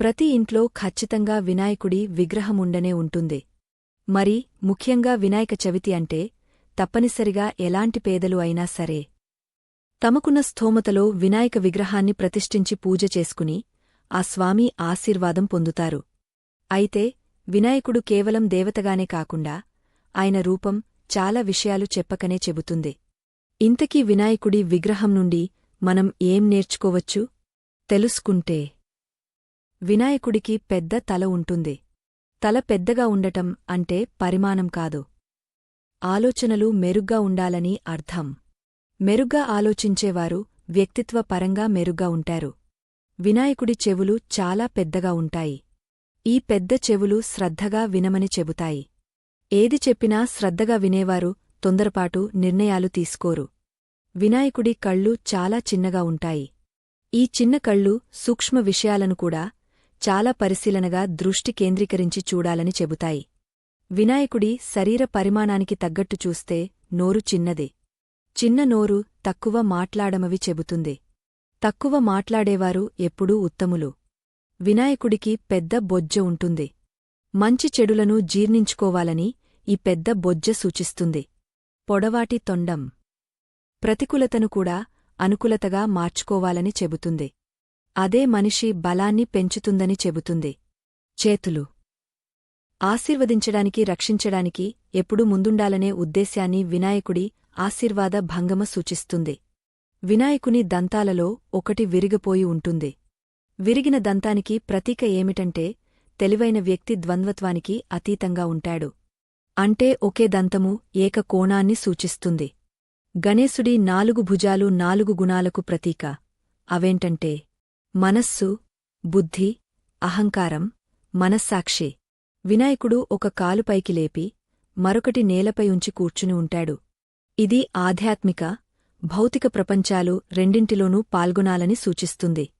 ప్రతి ఇంట్లో ఖచ్చితంగా వినాయకుడి విగ్రహముండనే ఉంటుంది. మరి ముఖ్యంగా వినాయక చవితి అంటే తప్పనిసరిగా ఎలాంటి పేదలు అయినా సరే. తమకున్న స్థోమతలో వినాయక విగ్రహాన్ని ప్రతిష్ఠించి పూజ చేసుకుని ఆ స్వామి ఆశీర్వాదం పొందుతారు. అయితే వినాయకుడు కేవలం దేవతగానే కాకుండా ఆయన రూపం చాలా విషయాలు చెప్పకనే చెబుతుంది. ఇంతకీ వినాయకుడి విగ్రహం నుండి మనం ఏం నేర్చుకోవచ్చు? తెలుసుకుంటే. వినాయకుడికి పెద్ద తల ఉంటుంది. తల పెద్దగా ఉండటం అంటే పరిమాణం కాదు. ఆలోచనలు మెరుగ్గా ఉండాలని అర్థం. మెరుగ్గా ఆలోచించేవారు వ్యక్తిత్వ పరంగా మెరుగ్గా ఉంటారు. వినాయకుడి చెవులు చాలా పెద్దగా ఉంటాయి. ఈ పెద్ద చెవులు శ్రద్ధగా వినమని చెబుతాయి. ఏది చెప్పినా శ్రద్ధగా వినేవారు తొందరపాటు నిర్ణయాలు తీసుకోరు. వినాయకుడి కళ్ళు చాలా చిన్నగా ఉంటాయి. ఈ చిన్న కళ్ళు సూక్ష్మ విషయాలను కూడా చాలా పరిశీలనగా దృష్టి కేంద్రీకరించి చూడాలని చెబుతాయి. వినాయకుడి శరీర పరిమాణానికి తగ్గట్టు చూస్తే నోరు చిన్నదే. చిన్న నోరు తక్కువ మాట్లాడమవి చెబుతుంది. తక్కువ మాట్లాడేవారు ఎప్పుడూ ఉత్తములు. వినాయకుడికి పెద్ద బొజ్జ ఉంటుంది. మంచి చెడులను జీర్ణించుకోవాలని ఈ పెద్ద బొజ్జ సూచిస్తుంది. పొడవాటి తొండం. ప్రతికూలతను కూడా అనుకూలతగా మార్చుకోవాలని చెబుతుంది. అదే మనిషి బలాన్ని పెంచుతుందని చెబుతుంది. చేతులు. ఆశీర్వదించడానికి రక్షించడానికి ఎప్పుడూ ముందుండాలనే ఉద్దేశ్యాన్ని వినాయకుడి ఆశీర్వాద భంగమ సూచిస్తుంది. వినాయకుని దంతాలలో ఒకటి విరిగిపోయి ఉంటుంది. విరిగిన దంతానికి ప్రతీక ఏమిటంటే తెలివైన వ్యక్తి ద్వంద్వత్వానికి అతీతంగా ఉంటాడు. అంటే ఒకే దంతము ఏక కోణాన్ని సూచిస్తుంది. గణేశుడి నాలుగు భుజాలు నాలుగు గుణాలకు ప్రతీక. అవేంటంటే మనస్సు బుద్ధి అహంకారం మనస్సాక్షి. వినాయకుడు ఒక కాలుపైకి లేపి మరొకటి నేలపై ఉంచి కూర్చుని ఉంటాడు. ఇది ఆధ్యాత్మిక భౌతిక ప్రపంచాలు రెండింటిలోనూ పాల్గొనాలని సూచిస్తుంది.